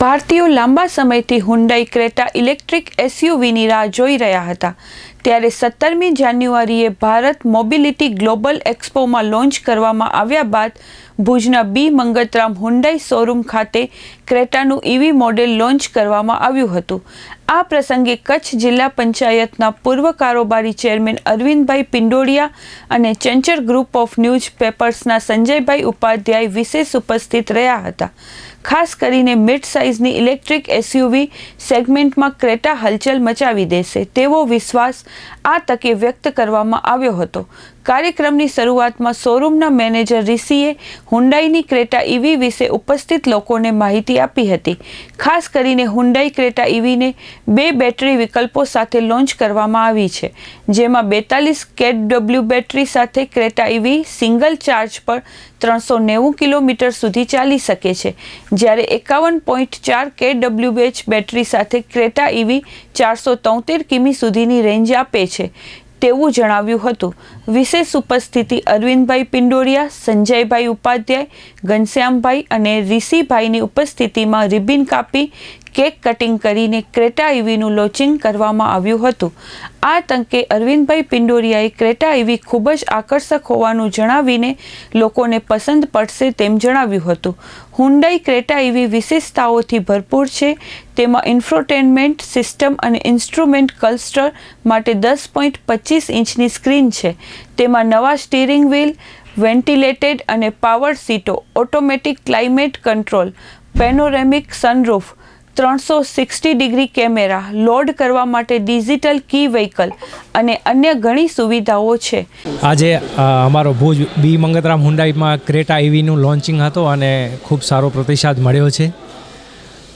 ભારતીયો લાંબા સમયથી હુન્ડાઈ ક્રેટા ઇલેક્ટ્રિક એસયુવીની રાહ જોઈ રહ્યા હતા. ત્યારે સત્તરમી જાન્યુઆરીએ ભારત મોબિલિટી ગ્લોબલ એક્સપોમાં લોન્ચ કરવામાં આવ્યા બાદ ભુજના બી મંગતરામ હુન્ડાઈ શોરૂમ ખાતે ક્રેટાનું ઈવી મોડેલ લોન્ચ કરવામાં આવ્યું હતું. આ પ્રસંગે કચ્છ જિલ્લા પંચાયતના પૂર્વ કારોબારી ચેરમેન અરવિંદભાઈ પિંડોડિયા અને ચંચર ગ્રુપ ઓફ ન્યૂઝ પેપર્સના સંજયભાઈ ઉપાધ્યાય વિશેષ ઉપસ્થિત રહ્યા હતા. ખાસ કરીને મિડ સાઇઝની ઇલેક્ટ્રિક એસયુવી સેગમેન્ટમાં ક્રેટા હલચલ મચાવી દેશે તેવો વિશ્વાસ આ તકે વ્યક્ત કરવામાં આવ્યો હતો. કાર્યક્રમની શરૂઆતમાં શોરૂમના મેનેજર રિષિએ હુન્ડાઈની ક્રેટા ઈવી વિશે ઉપસ્થિત લોકોને માહિતી આપી હતી. ખાસ કરીને હુન્ડાઈ ક્રેટા ઈવીને બે બેટરી વિકલ્પો સાથે લોન્ચ કરવામાં આવી છે, જેમાં બેતાલીસ કેડબલ્યુ બેટરી સાથે ક્રેટા ઇવી સિંગલ ચાર્જ પર ત્રણસો નેવું કિલોમીટર સુધી ચાલી શકે છે. જ્યારે એકાવન પોઈન્ટ ચાર કેડબલ્યુએચ બેટરી સાથે ક્રેટા ઇવી ચારસો તોતેર કિમી સુધીની રેન્જ આપે છે. તેવું જણાવ્યું હતું. વિશેષ ઉપસ્થિતિ અરવિંદભાઈ પિંડોરિયા, સંજયભાઈ ઉપાધ્યાય, ઘનશ્યામભાઈ અને ઋષિભાઈની ઉપસ્થિતિમાં રિબિન કાપી કેક કટિંગ કરીને ક્રેટા ઇવીનું લોન્ચિંગ કરવામાં આવ્યું હતું. આ તંકે અરવિંદભાઈ પિંડોરિયાએ ક્રેટા ઇવી ખૂબ જ આકર્ષક હોવાનું જણાવીને લોકોને પસંદ પડશે તેમ જણાવ્યું હતું. હુન્ડાઈ ક્રેટા ઇવી વિશેષતાઓથી ભરપૂર છે. તેમાં ઇન્ફ્રોટેનમેન્ટ સિસ્ટમ અને ઇન્સ્ટ્રુમેન્ટ ક્લસ્ટર માટે દસ પોઈન્ટ પચીસ ઇંચની સ્ક્રીન છે. તેમાં નવા સ્ટીરિંગ વ્હીલ, વેન્ટિલેટેડ અને પાવર સીટો, automatic climate control, panoramic sunroof ત્રણસો સિક્સટી ડિગ્રી કેમેરા લોડ કરવા માટે ડિજિટલ કી વ્હીકલ અને અન્ય ઘણી સુવિધાઓ છે. આજે અમારો ભુજ બી મંગતરામ હુંડાઈમાં ક્રેટા ઇવીનું લોન્ચિંગ હતો અને ખૂબ સારો પ્રતિસાદ મળ્યો છે.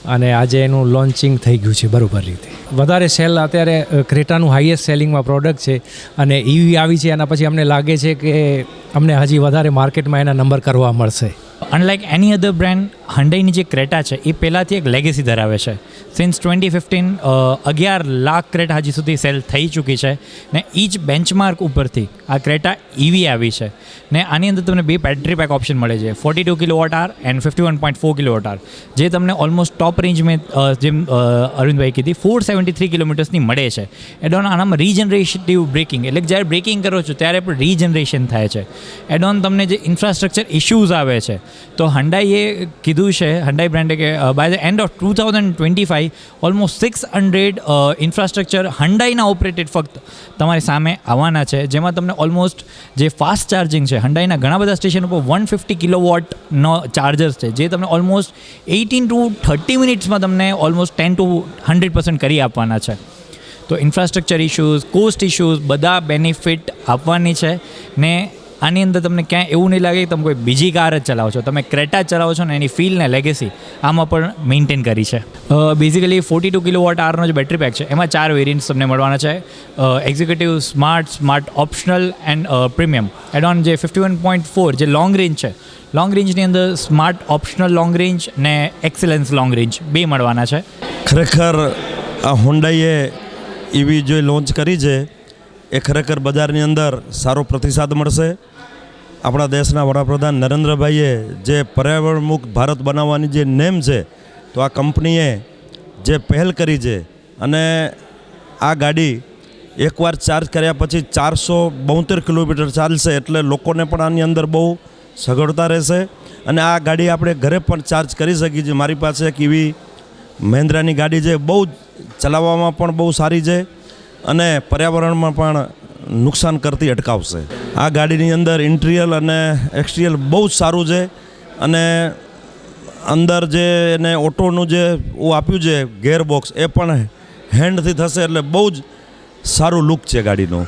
અને આજે એનું લોન્ચિંગ થઈ ગયું છે બરોબર રીતે. વધારે સેલ અત્યારે ક્રેટાનું હાઈએસ્ટ સેલિંગમાં પ્રોડક્ટ છે અને ઈવી આવી છે એના પછી અમને લાગે છે કે અમને હજી વધારે માર્કેટમાં એના નંબર કરવા મળશે. અનલાઇક એની અધર બ્રાન્ડ હંડાઈની જે ક્રેટા છે, એ પહેલાંથી એક લેગેસી ધરાવે છે. સિન્સ ટ્વેન્ટી ફિફ્ટીન અગિયાર લાખ ક્રેટા હજી સુધી સેલ થઈ ચૂકી છે ને એ જ બેન્ચમાર્ક ઉપરથી આ ક્રેટા ઈવી આવી છે. ને આની અંદર તમને બે બેટરી પેક ઓપ્શન મળે છે. Forty two kilowatt hour and fifty one point four kilowatt hour જે તમને ઓલમોસ્ટ ટોપ રેન્જ મેં જેમ અરવિંદભાઈ કીધી ફોર સેવન્ટી થ્રી કિલોમીટર્સની મળે છે. એડોન આનામાં રીજનરેટિવ બ્રેકિંગ એટલે જ્યારે બ્રેકિંગ કરો છો, ત્યારે પણ રીજનરેશન થાય છે. એડોન તમને જે ઇન્ફ્રાસ્ટ્રક્ચર ઇશ્યુઝ આવે છે, તો હંડાઈએ કીધું છે. હંડાઈ બ્રાન્ડે કે by the end of two thousand twenty five almost six hundred infrastructure હંડાઈના operated ફક્ત તમારી સામે આવવાના છે. જેમાં તમને ઓલમોસ્ટ જે ફાસ્ટ ચાર્જિંગ છે હંડાઈના ઘણા બધા સ્ટેશન ઉપર વન ફિફ્ટી કિલો વોટનો ચાર્જર્સ છે, જે તમને ઓલમોસ્ટ એઇટીન ટુ થર્ટી મિનિટ્સમાં તમને almost ten to hundred percent કરી આપવાના છે. તો ઇન્ફ્રાસ્ટ્રક્ચર ઇશ્યુઝ કોસ્ટ ઇશ્યુઝ બધા બેનિફિટ આપવાની છે ને આની અંદર તમને ક્યાંય એવું નહીં લાગે કે તમે કોઈ બીજી કાર જ ચલાવો છો. તમે ક્રેટા ચલાવો છો ને એની ફીલ ને લેગેસી આમાં પણ મેન્ટેન કરી છે. Basically forty two kilowatt આરનો જે બેટરી પેક છે, એમાં ચાર વેરિયન્ટ્સ તમને મળવાના છે. Executive smart smart optional and premium add on જે ફિફ્ટી વન પોઈન્ટ ફોર જે લોંગ રેન્જ છે લોંગ રેન્જની અંદર સ્માર્ટ ઓપ્શનલ લોંગ રેન્જ ને એક્સેલન્સ લોંગ રેન્જ બે મળવાના છે. ખરેખર આ હોન્ડાઈએ એવી જે લોન્ચ કરી છે એ ખરેખર બજારની અંદર સારો પ્રતિસાદ મળશે. આપણા દેશના વડાપ્રધાન નરેન્દ્રભાઈએ જે પર્યાવરણમુખ ભારત બનાવવાની જે નેમ છે, તો આ કંપનીએ જે પહેલ કરી છે અને આ ગાડી એકવાર ચાર્જ કર્યા પછી ચારસો બોતેર કિલોમીટર ચાલશે એટલે લોકોને પણ આની અંદર બહુ સગવડતા રહેશે. અને આ ગાડી આપણે ઘરે પણ ચાર્જ કરી શકીએ છીએ. મારી પાસે એક એવી મહેન્દ્રાની ગાડી છે, બહુ ચલાવવામાં પણ બહુ સારી છે. અને પર્યાવરણમાં પણ નુકસાન કરતી અટકાવશે. આ ગાડીની અંદર ઇન્ટિરિયલ અને એક્સટિરિયલ બહુ જ સારું છે અને અંદર જે એને ઓટોનું જે ઓ આપ્યું છે ગેરબોક્સ, એ પણ હેન્ડથી થશે એટલે બહુ જ સારું લુક છે ગાડીનું.